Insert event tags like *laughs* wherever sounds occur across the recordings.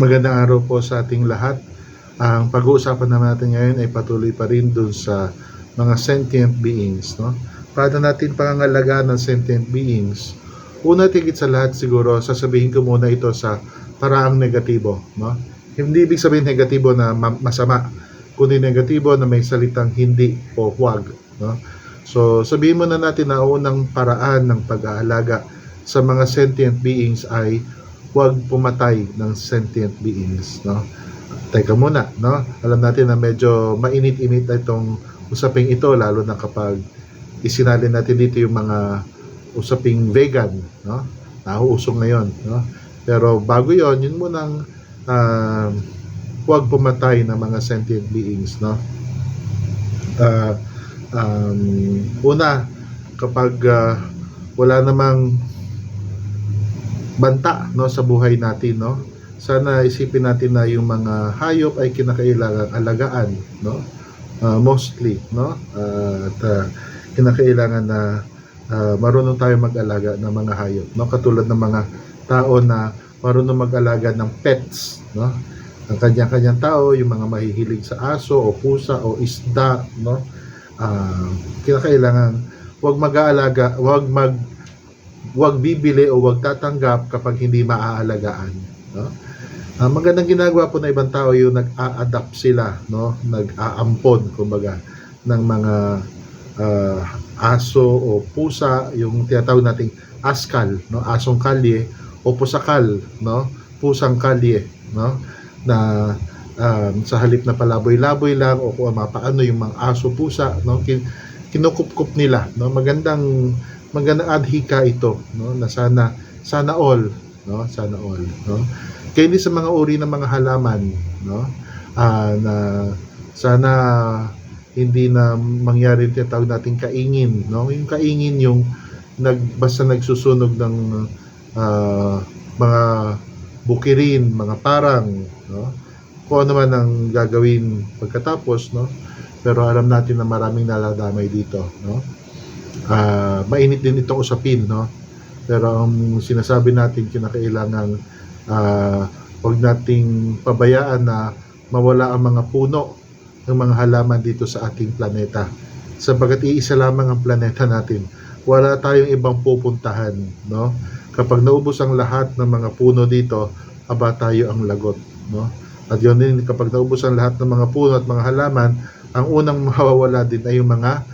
Magandang araw po sa ating lahat. Ang pag-uusapan naman natin ngayon ay patuloy pa rin dun sa mga sentient beings. No? Para natin pangangalagaan ng sentient beings, una tigit sa lahat siguro, sasabihin ko muna ito sa paraang negatibo. No? Hindi ibig sabihin negatibo na ma- masama, kundi negatibo na may salitang hindi o huwag. No? So sabihin muna natin na unang paraan ng pag-aalaga sa mga sentient beings ay huwag pumatay ng sentient beings, no? Teka muna, no? Alam natin na medyo mainit-init na itong usaping ito, lalo na kapag isinalin natin dito yung mga usaping vegan, no? Nauusong ngayon, no? Pero bago yon yun munang uh, huwag pumatay ng mga sentient beings, no? Ah, um, una, kapag ah, wala namang banta no sa buhay natin no? Sana isipin natin na yung mga hayop ay kinakailangan alagaan no? Ah, mostly no? Ah, at ah, kinakailangan na ah, marunong tayo mag-alaga ng mga hayop no? Katulad ng mga tao na marunong mag-alaga ng pets no? Ang kanya-kanyang tao yung mga mahihilig sa aso o pusa o isda no? Ah, kinakailangan wag mag-aalaga wag mag wag bibili o wag tatanggap kapag hindi maaalagaan no? Ah, magandang ginagawa po na ibang tao yung nag-a-adapt sila no? Nag-aampon kumbaga ng mga ah, aso o pusa yung tinatawag nating askal no? Asong kalye o pusakal no? Pusang kalye no? Na um, sa halip na palaboy-laboy lang o kung mapaano yung mga aso pusa no? Kin- kinukup-kup nila no? Magandang magandang adhika ito no? Na sana sana all no? Sana all no? Kaya hindi sa mga uri ng mga halaman no? Ah, na sana hindi na mangyari yung tinatawag nating kaingin no? Yung kaingin yung nag basta nagsusunog ng ah, mga bukirin mga parang no? Kung ano man ang gagawin pagkatapos no? Pero alam natin na maraming naladamay dito no Ah, mainit din itong usapin, no? Pero ang sinasabi natin kinakailangan ah, wag nating pabayaan na mawala ang mga puno ng mga halaman dito sa ating planeta. Sapagat iisa lamang ang planeta natin. Wala tayong ibang pupuntahan, no? Kapag naubos ang lahat ng mga puno dito, aba tayo ang lagot, no? At yun din, kapag naubos ang lahat ng mga puno at mga halaman, ang unang *laughs* mawawala din ay yung mga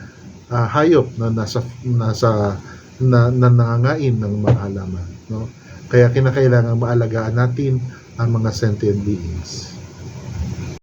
ah, hayop na nasa nasa na, na nangangain ng mga halaman no? Kaya kinakailangan maalagaan natin ang mga sentient beings